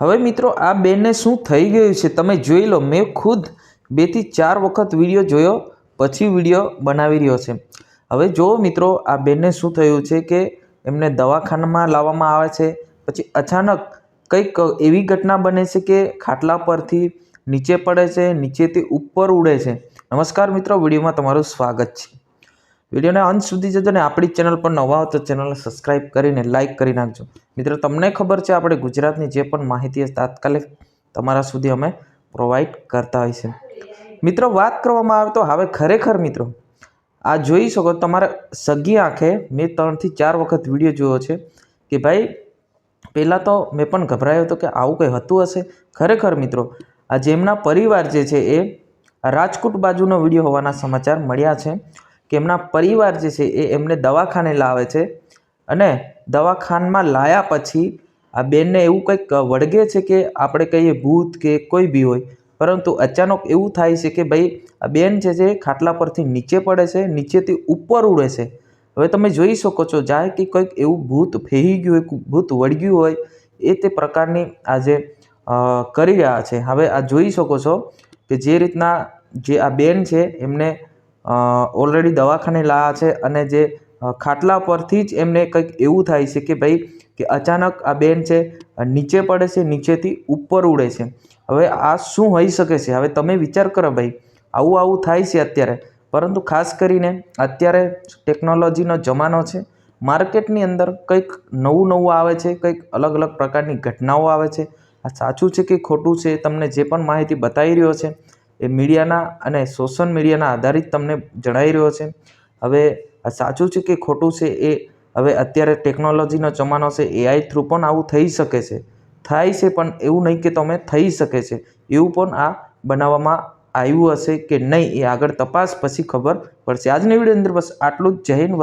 હવે મિત્રો, આ બેનને શું થઈ ગયું છે તમે જોઈ લો. મેં ખુદ બેથી ચાર વખત વીડિયો જોયો, પછી વીડિયો બનાવી રહ્યો છે. હવે જુઓ મિત્રો, આ બેનને શું થયું છે કે એમને દવાખાનામાં લાવવામાં આવે છે, પછી અચાનક કંઈક એવી ઘટના બને છે કે ખાટલા પરથી નીચે પડે છે, નીચેથી ઉપર ઉડે છે. નમસ્કાર મિત્રો, વિડીયોમાં તમારું સ્વાગત છે. વિડીયોને અંત સુધી જજો ને આપણી ચેનલ પર નવા હો તો ચેનલને સબસ્ક્રાઈબ કરીને લાઇક કરી નાખજો. મિત્રો, તમને ખબર છે આપણે ગુજરાતની જે પણ માહિતી તાત્કાલિક તમારા સુધી અમે પ્રોવાઈડ કરતા હોય છે મિત્રો, વાત કરવામાં આવે તો હવે ખરેખર મિત્રો, આ જોઈ શકો તમારે સગી આંખે મેં ત્રણથી ચાર વખત વીડિયો જોયો છે કે ભાઈ, પહેલાં તો મેં પણ ગભરાયો હતો કે આવું કંઈ હતું હશે? ખરેખર મિત્રો, આ જેમના પરિવાર જે છે એ રાજકોટ બાજુનો વીડિયો હોવાના સમાચાર મળ્યા છે. કે એમના પરિવાર જે છે એ એમને દવાખાને લાવે છે અને દવાખાનમાં લાયા પછી આ બેનને એવું કંઈક વળગે છે કે આપણે કહીએ ભૂત કે કોઈ બી હોય, પરંતુ અચાનક એવું થાય છે કે ભાઈ, આ બેન છે જે ખાટલા પરથી નીચે પડે છે, નીચેથી ઉપર ઉડે છે. હવે તમે જોઈ શકો છો જાય કે કંઈક એવું ભૂત ફેહી ગયું હોય, ભૂત વળગ્યું હોય, એ તે પ્રકારની આજે કરી રહ્યા છે. હવે આ જોઈ શકો છો કે જે રીતના જે આ બેન છે એમને ઓલરેડી દવાખાને લાયા છે અને જે ખાટલા પરથી જ એમને કંઈક એવું થાય છે કે ભાઈ, કે અચાનક આ બેન છે, નીચે પડે છે, નીચેથી ઉપર ઉડે છે. હવે આ શું હોઈ શકે છે? હવે તમે વિચાર કરો ભાઈ, આવું આવું થાય છે અત્યારે. પરંતુ ખાસ કરીને અત્યારે ટેકનોલોજીનો જમાનો છે. માર્કેટની અંદર કંઈક નવું નવું આવે છે, કંઈક અલગ અલગ પ્રકારની ઘટનાઓ આવે છે. આ સાચું છે કે ખોટું છે? તમને જે પણ માહિતી બતાવી રહ્યો છે એ મીડિયાના અને સોશિયલ મીડિયાના આધારિત તમને જણાવી રહ્યો છે. હવે સાચું છે કે ખોટું છે એ હવે અત્યારે ટેકનોલોજીનો જમાનો છે એઆઈ થ્રુ પણ આવું થઈ શકે છે. થાય છે પણ એવું નહીં કે તમે થઈ શકે છે. એવું પણ આ બનાવવામાં આવ્યું હશે કે નહીં એ આગળ તપાસ પછી ખબર પડશે. આજની વીડિયો અંદર બસ આટલું જ. જય